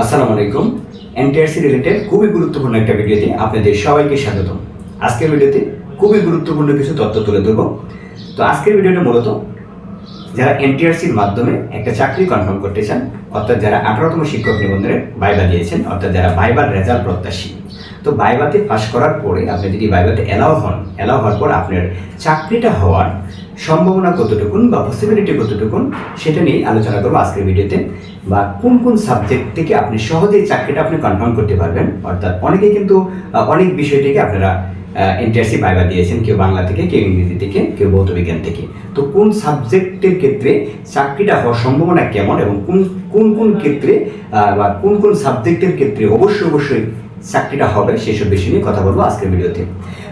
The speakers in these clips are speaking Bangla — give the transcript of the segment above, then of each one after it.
আসসালামু আলাইকুম। এনটিআরসি রিলেটেড খুবই গুরুত্বপূর্ণ একটা ভিডিওতে আপনাদের সবাইকে স্বাগত আজকের ভিডিওতে খুবই গুরুত্বপূর্ণ কিছু তথ্য তুলে ধরব। তো আজকের ভিডিওটা মূলত যারা এনটিআরসির মাধ্যমে একটা চাকরি কনফার্ম করতে চান, অর্থাৎ যারা আঠারোতম শিক্ষক নিবন্ধনের ভাইবা দিয়েছেন, অর্থাৎ যারা ভাইবার রেজাল্ট প্রত্যাশী তো বাইবাতে পাশ করার পরে আপনি যদি বাইবাতে অ্যালাউ হন অ্যালাউ হওয়ার পর আপনার চাকরিটা হওয়ার সম্ভাবনা কতটুকুন বা পসিবিলিটি কতটুকুন, সেটা নিয়ে আলোচনা করব আজকের ভিডিওতে বা কোন কোন সাবজেক্ট থেকে আপনি সহজেই চাকরিটা আপনি কনফার্ম করতে পারবেন। অর্থাৎ অনেকে কিন্তু অনেক বিষয় থেকে আপনারা এনটিআরসি ভাইবা দিয়েছেন, কেউ বাংলা থেকে, কেউ ইংরেজি থেকে, কেউ ভৌত বিজ্ঞান থেকে। তো কোন সাবজেক্টের ক্ষেত্রে চাকরিটা হওয়ার সম্ভাবনা কেমন এবং কোন কোন কোন ক্ষেত্রে বা কোন কোন সাবজেক্টের ক্ষেত্রে অবশ্যই অবশ্যই চাকরিটা হবে, সেসব বিষয় নিয়ে কথা বলব আজকের ভিডিওতে।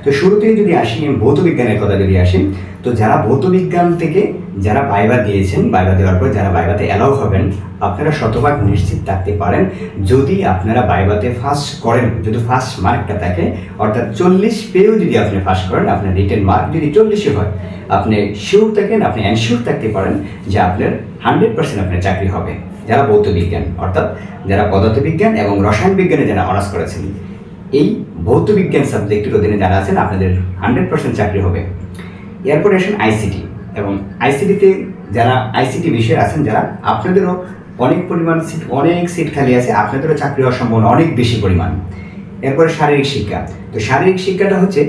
তো শুরুতেই যদি আসি ভৌত বিজ্ঞানের কথা যদি আসি, তো যারা ভৌত বিজ্ঞান থেকে যারা বাইবা দিয়েছেন, বাইবা দেওয়ার পর যারা বাইবাতে অ্যালাউ হবেন, আপনারা শতভাগ নিশ্চিত থাকতে পারেন যদি আপনারা বাইবাতে ফার্স্ট করেন, যদি ফার্স্ট মার্কটা থাকে, অর্থাৎ চল্লিশ পেয়েও যদি আপনি ফার্স্ট করেন, আপনার রিটেন মার্ক যদি চল্লিশে হয়, আপনি শিওর থাকেন, আপনি অ্যানশিওর থাকতে পারেন যে আপনার হান্ড্রেড পার্সেন্ট আপনার চাকরি হবে। যারা ভৌত বিজ্ঞান, অর্থাৎ যারা পদার্থবিজ্ঞান এবং রসায়ন বিজ্ঞানে যারা অনার্স করেছেন, এই ভৌত বিজ্ঞান সাবজেক্টের অধীনে যারা আছেন, আপনাদের হান্ড্রেড পার্সেন্ট চাকরি হবে। এরপরে আসেন আইসিটি এবং আইসিটিতে যারা আইসিটি বিষয়ে আছেন, যারা আপনাদেরও অনেক পরিমাণ সিট অনেক সিট খালি আছে, আপনাদেরও চাকরি হওয়ার সম্ভাবনা অনেক বেশি পরিমাণ। এরপরে শারীরিক শিক্ষা। তো শারীরিক শিক্ষাটা হচ্ছে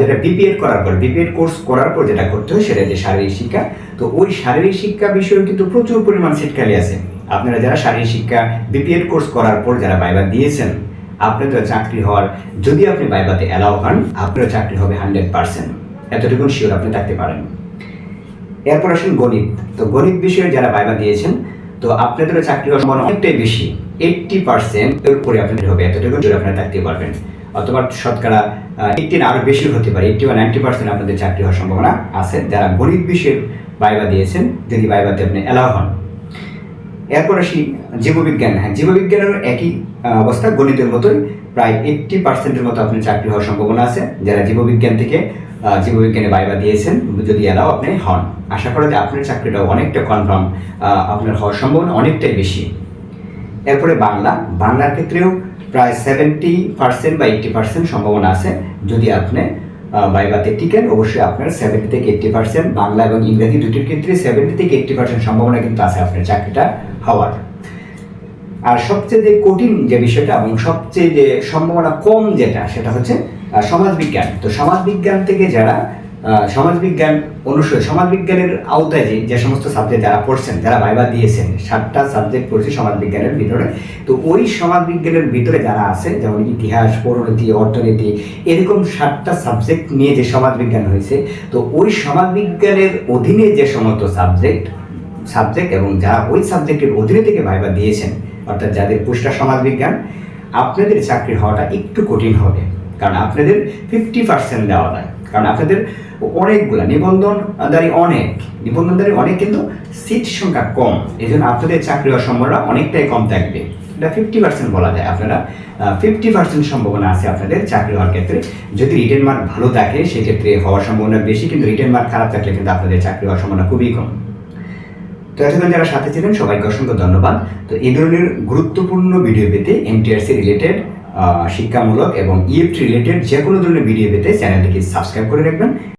যেটা বিপিএড করার পর বিপিএড কোর্স করার পর যেটা করতে হয়, সেটা হচ্ছে শারীরিক শিক্ষা। তো ওই শারীরিক শিক্ষা বিষয়ে কিন্তু প্রচুর পরিমাণ সিট খালি আছে। আপনারা যারা শারীরিক শিক্ষা বিপিএড কোর্স করার পর যারা বাইবা দিয়েছেন, আপনাদের চাকরি হওয়ার, যদি আপনি বাইবাতে অ্যালাউ হন, আপনার চাকরি হবে হান্ড্রেড পার্সেন্ট এতটুকু শিওর আপনি থাকতে পারেন। এরপর আসেন গণিত। তো গণিত বিষয়ে যারা বাইবা দিয়েছেন তো আপনাদেরও চাকরি হওয়ার সম্ভাবনা অনেকটাই বেশি। এইটটি পার্সেন্ট এর উপরে আপনাদের হবে, এতটুকু জোরে আপনারা থাকতে পারবেন। অথবা শতকরা এইটিন আরও বেশি হতে পারে এইটটি বা নাইনটি পার্সেন্ট আপনাদের চাকরি হওয়ার সম্ভাবনা আছে। যারা গণিত বিষয়ের বাইবা দিয়েছেন, যদি বাইবাতে আপনি অ্যালাউ হন। এরপর আসি জীববিজ্ঞান। হ্যাঁ জীববিজ্ঞানের একই অবস্থা। গণিতের মতোই প্রায় এইট্টি পার্সেন্টের মতো আপনার চাকরি হওয়ার সম্ভাবনা আছে। যারা জীববিজ্ঞান থেকে জীববিজ্ঞানে বাইবা দিয়েছেন, যদি এলাও আপনি হন। আশা করা যায় আপনার চাকরিটা অনেকটা কনফার্ম আপনার হওয়ার সম্ভাবনা অনেকটাই বেশি। এরপরে বাংলা। বাংলার ক্ষেত্রেও প্রায় সেভেন্টি পার্সেন্ট বা এইট্টি পার্সেন্ট সম্ভাবনা আছে। যদি আপনি বাইবাতে টিকেন, অবশ্যই আপনার সেভেন্টি থেকে এইট্টি পার্সেন্ট বাংলা এবং ইংরেজি দুটির ক্ষেত্রে সেভেন্টি থেকে এইট্টি পার্সেন্ট সম্ভাবনা কিন্তু আছে আপনার চাকরিটা হওয়ার। আর সবচেয়ে যে কঠিন যে বিষয়টা এবং সবচেয়ে যে সম্ভাবনা কম যেটা, সেটা হচ্ছে সমাজবিজ্ঞান। তো সমাজবিজ্ঞান থেকে যারা সমাজবিজ্ঞান অনুসারে, সমাজবিজ্ঞানের আওতায় যে যে সমস্ত সাবজেক্ট যারা পড়ছেন, যারা ভাইবা দিয়েছেন, সাতটা সাবজেক্ট পড়ছে সমাজবিজ্ঞানের ভিতরে, তো ওই সমাজবিজ্ঞানের ভিতরে যারা আছে, যেমন ইতিহাস, পৌরনীতি, অর্থনীতি, এরকম সাতটা সাবজেক্ট নিয়ে যে সমাজবিজ্ঞান হয়েছে, তো ওই সমাজবিজ্ঞানের অধীনে যে সমস্ত সাবজেক্ট সাবজেক্ট এবং যারা ওই সাবজেক্টের অধীনে থেকে ভাইবা দিয়েছেন অর্থাৎ যাদের পুষ্টা সমাজবিজ্ঞান, আপনাদের চাকরি হওয়াটা একটু কঠিন হবে। কারণ আপনাদের ফিফটি পার্সেন্ট দেওয়া যায়। কারণ আপনাদের অনেকগুলা নিবন্ধনদারি অনেক। নিবন্ধনদারি অনেক কিন্তু সিট সংখ্যা কম। এই জন্য আপনাদের চাকরি হওয়ার সম্ভাবনা অনেকটাই কম থাকবে। এটা ফিফটি পার্সেন্ট বলা যায়। আপনারা ফিফটি পার্সেন্ট সম্ভাবনা আছে আপনাদের চাকরি হওয়ার ক্ষেত্রে। যদি রিটেন মার্ক ভালো থাকে, সেক্ষেত্রে হওয়ার সম্ভাবনা বেশি, কিন্তু রিটেন মার্ক খারাপ থাকলে কিন্তু আপনাদের চাকরি হওয়ার সম্ভাবনা খুবই কম। তো এতক্ষণ যারা সাথে ছিলেন, সবাইকে অসংখ্য ধন্যবাদ। তো এই ধরনের গুরুত্বপূর্ণ ভিডিও পেতে এনটিআরসি রিলেটেড শিক্ষামূলক এবং ইএফটি রিলেটেড যে কোনো ধরনের ভিডিও পেতে চ্যানেলটিকে সাবস্ক্রাইব করে রাখবেন।